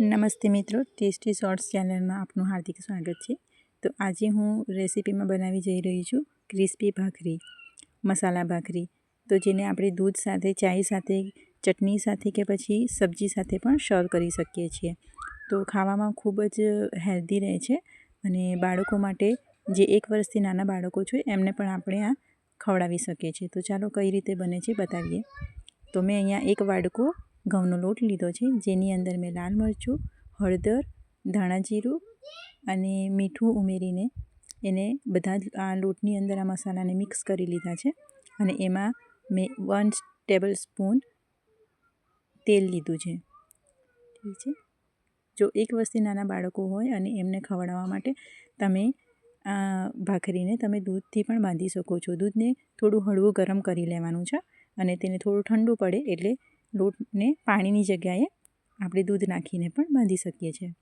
નમસ્તે મિત્રો, tasty shorts ચેનલમાં આપનું હાર્દિક સ્વાગત છે. તો આજે હું રેસીપીમાં બનાવી જઈ રહી છું ક્રિસ્પી ભાખરી, મસાલા ભાખરી. તો જેને આપણે દૂધ સાથે, ચાય સાથે, ચટણી સાથે કે પછી સબ્જી સાથે પણ સર્વ કરી શકીએ છીએ. તો ખાવામાં ખૂબ જ હેલ્ધી રહે છે અને બાળકો માટે જે એક વર્ષથી નાના બાળકો છે એમને પણ આપણે આ ખવડાવી શકીએ છીએ. તો ચાલો કઈ રીતે બને છે બતાવીએ. તો મેં અહીંયા એક વાડકો ઘઉંનો લોટ લીધો છે, જેની અંદર મેં લાલ મરચું, હળદર, ધાણા જીરું અને મીઠું ઉમેરીને એને બધા જ આ લોટની અંદર આ મસાલાને મિક્સ કરી લીધા છે અને એમાં મેં વન ટેબલ સ્પૂન તેલ લીધું છે. ઠીક છે? જો એક વર્ષથી નાના બાળકો હોય અને એમને ખવડાવવા માટે તમે ભાખરીને તમે દૂધથી પણ બાંધી શકો છો. દૂધને થોડું હળવું ગરમ કરી લેવાનું છે અને તેને થોડું ઠંડુ પડે એટલે લોટને પાણીની જગ્યાએ આપણે દૂધ નાખીને પણ બાંધી શકીએ છીએ.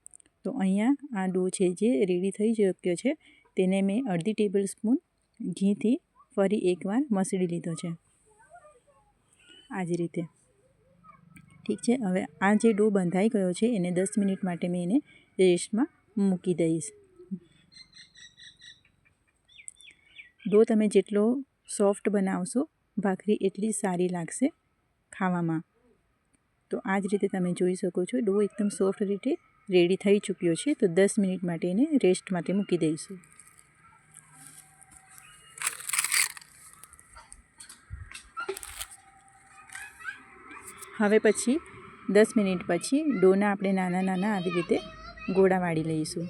તો અહીંયા આ ડો છે જે રેડી થઈ ચૂક્યો છે, તેને મેં અડધી ટેબલ સ્પૂન ઘીથી ફરી એકવાર મસળી લીધો છે. આ જ રીતે. ઠીક છે, હવે આ જે ડો બંધાઈ ગયો છે, એને દસ મિનિટ માટે મેં એને રેસ્ટમાં મૂકી દઈશ. ડો તમે જેટલો સોફ્ટ બનાવશો, ભાખરી એટલી સારી લાગશે ખાવામાં. તો આ જ રીતે તમે જોઈ શકો છો. ડો એકદમ સોફ્ટ રીતે રેડી થઈ ચૂક્યો છે. તો દસ મિનિટ માટે એને રેસ્ટ માટે મૂકી દઈશું. હવે પછી દસ મિનિટ પછી ડોના આપણે નાના નાના આવી રીતે ગોળા વાળી લઈશું.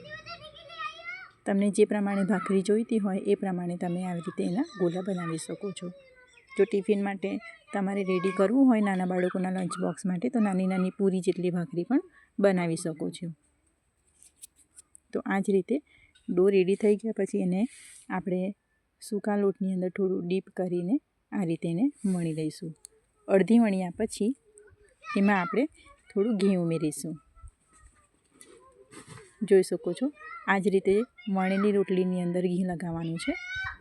તમને જે પ્રમાણે ભાખરી જોઈતી હોય એ પ્રમાણે તમે આવી રીતે એના ગોળા બનાવી શકો છો. જો ટિફિન માટે તમારે રેડી કરવું હોય નાના બાળકોના લંચ બોક્સ માટે, તો નાની નાની પૂરી જેટલી ભાખરી પણ બનાવી શકો છો. તો આ જ રીતે ડો રેડી થઈ ગયા પછી એને આપણે સૂકા લોટની અંદર થોડું ડીપ કરીને આ રીતે એને વણી લઈશું. અડધી વણ્યા પછી એમાં આપણે થોડું ઘી ઉમેરીશું. જોઈ શકો છો, આ જ રીતે વણેલી રોટલીની અંદર ઘી લગાવવાનું છે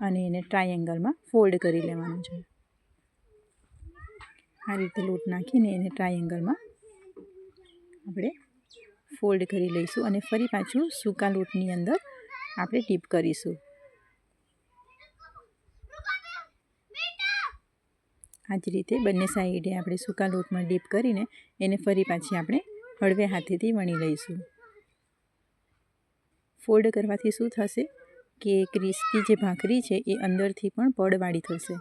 અને એને ટ્રાયેંગલમાં ફોલ્ડ કરી લેવાનું છે. આ રીતે લોટ નાખીને એને ટ્રાયેંગલમાં આપણે ફોલ્ડ કરી લઈશું અને ફરી પાછું સૂકા લોટની અંદર આપણે ડીપ કરીશું. આ જ રીતે બંને સાઈડે આપણે સૂકા લોટમાં ડીપ કરીને એને ફરી પાછી આપણે હળવે હાથેથી વણી લઈશું. ફોલ્ડ કરવાથી શું થશે કે ક્રિસ્પી જે ભાખરી છે એ અંદરથી પણ પડવાળી થશે.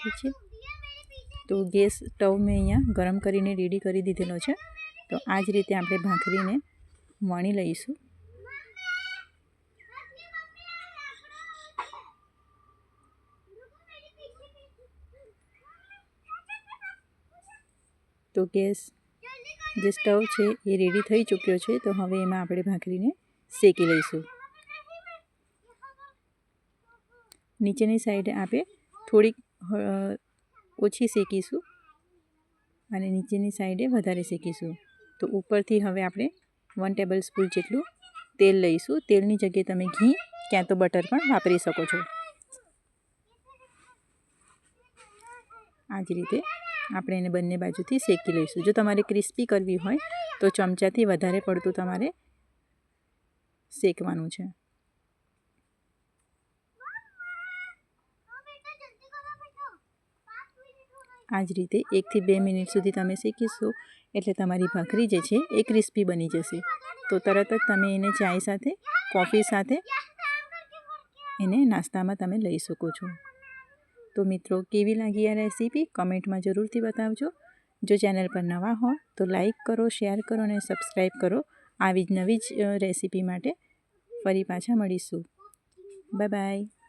ઠીક છે? તો ગેસ સ્ટવ મેં અહીંયા ગરમ કરીને રેડી કરી દીધેલો છે. તો આ જ રીતે આપણે ભાખરીને વણી લઈશું. તો ગેસ જે સ્ટવ છે એ રેડી થઈ ચૂક્યો છે, તો હવે એમાં આપણે ભાખરીને શેકી લઈશું. નીચેની સાઈડે આપણે થોડીક ઓછી શેકીશું અને નીચેની સાઈડે વધારે શેકીશું તો ઉપરથી હવે આપણે વન ટેબલ સ્પૂન જેટલું તેલ લઈશું. તેલની જગ્યાએ તમે ઘી, ક્યાં તો બટર પણ વાપરી શકો છો. આ જ રીતે આપણે એને બંને બાજુથી શેકી લઈશું. જો તમારે ક્રિસ્પી કરવી હોય તો ચમચાથી વધારે પડતું તમારે શેકવાનું છે. આ જ રીતે એકથી બે મિનિટ સુધી તમે શેકીશો એટલે તમારી ભાખરી જે છે એ ક્રિસ્પી બની જશે. તો તરત જ તમે એને ચાય સાથે, કોફી સાથે એને નાસ્તામાં તમે લઈ શકો છો. તો મિત્રો, કેવી લાગી આ રેસીપી? કમેન્ટમાં જરૂરથી બતાવજો. જો ચેનલ પર નવા હો, તો લાઈક કરો, શેર કરો અને સબસ્ક્રાઈબ કરો. આવી જ નવી જ રેસીપી માટે ફરી પાછા મળીશું. Bye bye.